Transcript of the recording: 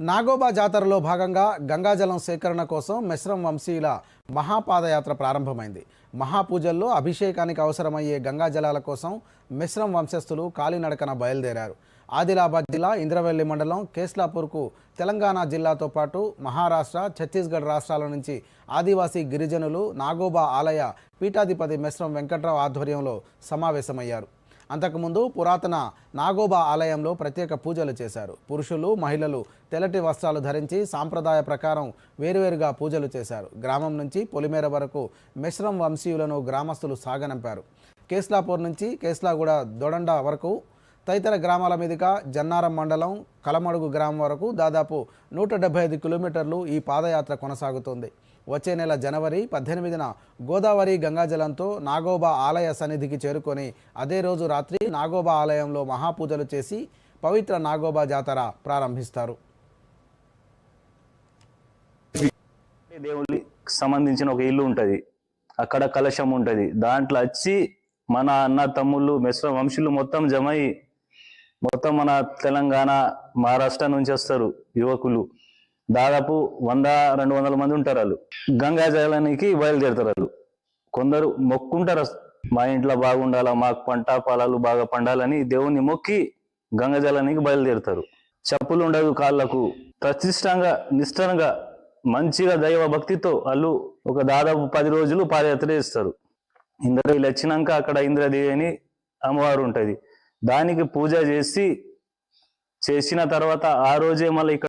నాగోబా జాతరలో భాగంగా గంగాజలం సేకరణ కోసం మెస్రం వంశీయుల మహాపాదయాత్ర ప్రారంభమైంది. మహాపూజల్లో అభిషేకానికి అవసరమయ్యే గంగాజలాల కోసం మిశ్రం వంశస్థులు కాలినడకన బయలుదేరారు. ఆదిలాబాద్ జిల్లా ఇంద్రవెల్లి మండలం కేస్లాపూర్కు తెలంగాణ జిల్లాతో పాటు మహారాష్ట్ర ఛత్తీస్గఢ్ రాష్ట్రాల నుంచి ఆదివాసీ గిరిజనులు నాగోబా ఆలయ పీఠాధిపతి మెస్రం వెంకట్రావు ఆధ్వర్యంలో సమావేశమయ్యారు. అంతకుముందు పురాతన నాగోబా ఆలయంలో ప్రత్యేక పూజలు చేశారు. పురుషులు మహిళలు తెల్లటి వస్త్రాలు ధరించి సాంప్రదాయ ప్రకారం వేరువేరుగా పూజలు చేశారు. గ్రామం నుంచి పొలిమేర వరకు మిశ్రం వంశీయులను గ్రామస్తులు సాగనంపారు. కేస్లాపూర్ నుంచి కేస్లాగూడ దొడండ వరకు తదితర గ్రామాల మీదుగా జన్నారం మండలం కలమడుగు గ్రామం వరకు దాదాపు నూట డెబ్బై ఐదు కిలోమీటర్లు ఈ పాదయాత్ర కొనసాగుతుంది. వచ్చే నెల జనవరి పద్దెనిమిదిన గోదావరి గంగాజలంతో నాగోబా ఆలయ సన్నిధికి చేరుకొని అదే రోజు రాత్రి నాగోబా ఆలయంలో మహాపూజలు చేసి పవిత్ర నాగోబా జాతర ప్రారంభిస్తారు. దేవుళ్ళకి సంబంధించిన ఒక ఇల్లు ఉంటుంది. అక్కడ కలశం ఉంటుంది. దాంట్లో వచ్చి మన అన్న తమ్ముళ్ళు మెస్ర వంశులు మొత్తం జమై మొత్తం మన తెలంగాణ మహారాష్ట్ర నుంచి వస్తారు యువకులు. దాదాపు వంద రెండు వందల మంది ఉంటారు వాళ్ళు. గంగా జలానికి బయలుదేరుతారు వాళ్ళు. కొందరు మొక్కుంటారు మా ఇంట్లో బాగుండాలా మాకు పంట పొలాలు బాగా పండాలని దేవుణ్ణి మొక్కి గంగా జలానికి బయలుదేరుతారు. చెప్పులు ఉండదు కాళ్ళకు. ప్రతిష్టంగా నిష్టంగా మంచిగా దైవ భక్తితో వాళ్ళు ఒక దాదాపు పది రోజులు పాదయాత్ర చేస్తారు. ఇంద్రదేవి వచ్చినాక అక్కడ ఇంద్రదేవి అని అమ్మవారు ఉంటుంది. దానికి పూజ చేసి చేసిన తర్వాత ఆ రోజే మళ్ళీ ఇక్కడ